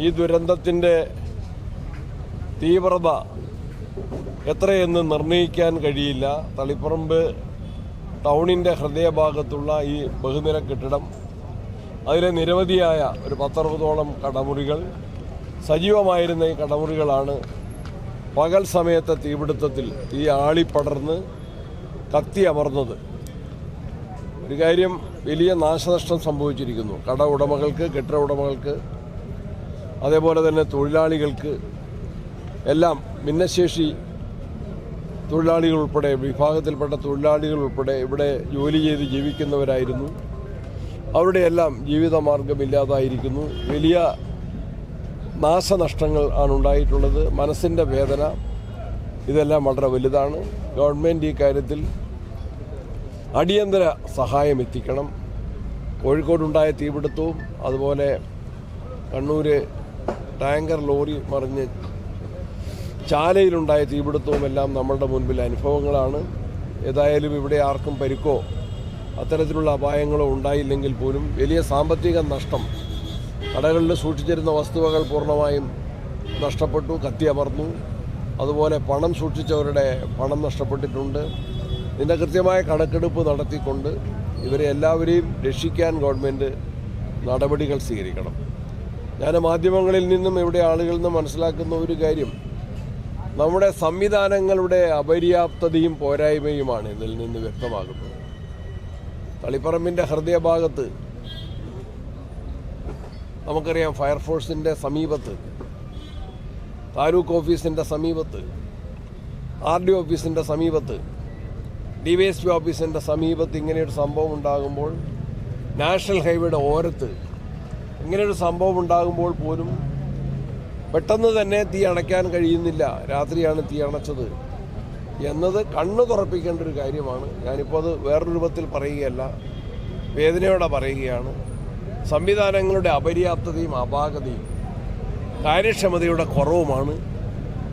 ഈ ദുരന്തത്തിന്റെ തീവ്രത എത്രയെന്ന് നിർണയിക്കാൻ കഴിയില്ല. തളിപ്പറമ്പ് ടൗണിന്റെ ഹൃദയഭാഗത്തുള്ള ഈ ബഹുനില കെട്ടിടം അതിലെ നിരവധിയായ ഒരു പത്തറുപതോളം കടമുറികൾ സജീവമായിരുന്ന ഈ കടമുറികളാണ് പകൽ സമയത്തെ തീപിടുത്തത്തിൽ ഈ ആളിപ്പടർന്ന് കത്തി അമർന്നത്. ഒരു കാര്യം വലിയ നാശനഷ്ടം സംഭവിച്ചിരിക്കുന്നു. കട ഉടമകൾക്ക് കെട്ടിട ഉടമകൾക്ക് അതേപോലെ തന്നെ തൊഴിലാളികൾക്ക് എല്ലാം ഭിന്നശേഷി തൊഴിലാളികൾ ഉൾപ്പെടെ വിഭാഗത്തിൽപ്പെട്ട തൊഴിലാളികൾ ഉൾപ്പെടെ ഇവിടെ ജോലി ചെയ്ത് ജീവിക്കുന്നവരായിരുന്നു. അവരുടെ എല്ലാം ജീവിതമാർഗമില്ലാതായിരിക്കുന്നു. വലിയ നാശനഷ്ടങ്ങൾ ആണ് ഉണ്ടായിട്ടുള്ളത്. മനസ്സിന്റെ വേദന ഇതെല്ലാം വളരെ വലുതാണ്. ഗവൺമെന്റ് ഈ കാര്യത്തിൽ അടിയന്തര സഹായം എത്തിക്കണം. കോഴിക്കോടുണ്ടായ തീപിടുത്തവും അതുപോലെ കണ്ണൂര് ടാങ്കർ ലോറി മറിഞ്ഞ് ചാലയിലുണ്ടായ തീപിടുത്തവും എല്ലാം നമ്മളുടെ മുൻപിൽ അനുഭവങ്ങളാണ്. ഏതായാലും ഇവിടെ ആർക്കും പരിക്കോ അത്തരത്തിലുള്ള അപായങ്ങളോ ഉണ്ടായില്ലെങ്കിൽ പോലും വലിയ സാമ്പത്തിക നഷ്ടം. കടകളിൽ സൂക്ഷിച്ചിരുന്ന വസ്തുവകൾ പൂർണമായും നഷ്ടപ്പെട്ടു കത്തിയമർന്നു അതുപോലെ പണം സൂക്ഷിച്ചവരുടെ പണം നഷ്ടപ്പെട്ടിട്ടുണ്ട്. ഇതിന്റെ കൃത്യമായ കണക്കെടുപ്പ് നടത്തിക്കൊണ്ട് ഇവരെ എല്ലാവരെയും രക്ഷിക്കാൻ ഗവൺമെന്റ് നടപടികൾ സ്വീകരിക്കണം. ഞാൻ മാധ്യമങ്ങളിൽ നിന്നും ഇവിടെ ആളുകളിൽ നിന്ന് മനസ്സിലാക്കുന്ന ഒരു കാര്യം നമ്മുടെ സംവിധാനങ്ങളുടെ അപര്യാപ്തതയും പോരായ്മയുമാണ് ഇതിൽ നിന്ന് വ്യക്തമാകുന്നത്. തളിപ്പറമ്പിന്റെ ഹൃദയഭാഗത്ത് നമുക്കറിയാം ഫയർഫോഴ്സിന്റെ സമീപത്ത് താലൂക്ക് ഓഫീസിന്റെ സമീപത്ത് ആർ ഡി ഓഫീസിന്റെ സമീപത്ത് ഡി വൈ എസ് പി ഓഫീസിന്റെ സമീപത്ത് ഇങ്ങനെയൊരു സംഭവം ഉണ്ടാകുമ്പോൾ നാഷണൽ ഹൈവേയുടെ ഓരത്ത് ഇങ്ങനെയൊരു സംഭവം ഉണ്ടാകുമ്പോൾ പോലും പെട്ടെന്ന് തന്നെ തീ അണയ്ക്കാൻ കഴിയുന്നില്ല. രാത്രിയാണ് തീ അണച്ചത്. എന്നത് കണ്ണു തുറപ്പിക്കേണ്ട ഒരു കാര്യമാണ്. ഞാനിപ്പോൾ അത് വേറൊരു രൂപത്തിൽ പറയുകയല്ല. വേദനയോടെ പറയുകയാണ്. സംവിധാനങ്ങളുടെ അപര്യാപ്തതയും അപാകതയും കാര്യക്ഷമതയുടെ കുറവുമാണ്.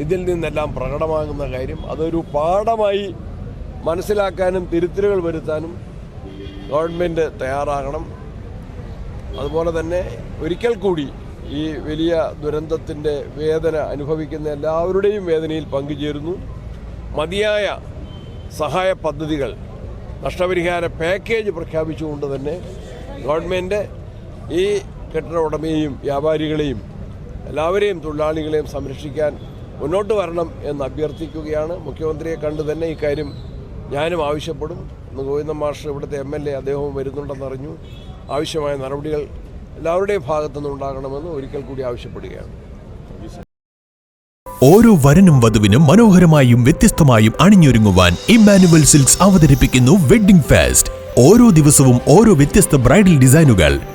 ഇതിൽ നിന്നെല്ലാം പ്രകടമാകുന്ന കാര്യം. അതൊരു പാഠമായി മനസ്സിലാക്കാനും തിരുത്തലുകൾ വരുത്താനും ഗവൺമെന്റ് തയ്യാറാകണം. അതുപോലെ തന്നെ ഒരിക്കൽ കൂടി ഈ വലിയ ദുരന്തത്തിന്റെ വേദന അനുഭവിക്കുന്ന എല്ലാവരുടെയും വേദനയിൽ പങ്കുചേരുന്നു. മതിയായ സഹായ പദ്ധതികൾ നഷ്ടപരിഹാര പാക്കേജ് പ്രഖ്യാപിച്ചുകൊണ്ട് തന്നെ ഗവൺമെന്റ് ഈ കെട്ടിട ഉടമയെയും വ്യാപാരികളെയും എല്ലാവരെയും തൊഴിലാളികളെയും സംരക്ഷിക്കാൻ മുന്നോട്ട് വരണം എന്ന് അഭ്യർത്ഥിക്കുകയാണ്. മുഖ്യമന്ത്രിയെ കണ്ട് തന്നെ ഇക്കാര്യം ഞാനും ആവശ്യപ്പെടും. ഇന്ന് ഗോവിന്ദ മാഷ് ഇവിടുത്തെ എം എൽ എ അദ്ദേഹവും വരുന്നുണ്ടെന്നറിഞ്ഞു ആവശ്യമായ നടപടികൾ എല്ലാവരുടെയും ഭാഗത്തു നിന്നുണ്ടാകണമെന്ന് ഒരിക്കൽ കൂടി ആവശ്യപ്പെടുകയാണ്. ഓരോ വരനും വധുവിനും മനോഹരമായും വ്യത്യസ്തമായും അണിഞ്ഞൊരുങ്ങുവാൻ ഇമ്മാനുവൽ സിൽക്സ് അവതരിപ്പിക്കുന്നു വെഡ്ഡിംഗ് ഫാസ്റ്റ്. ഓരോ ദിവസവും ഓരോ വ്യത്യസ്ത ബ്രൈഡൽ ഡിസൈനുകൾ.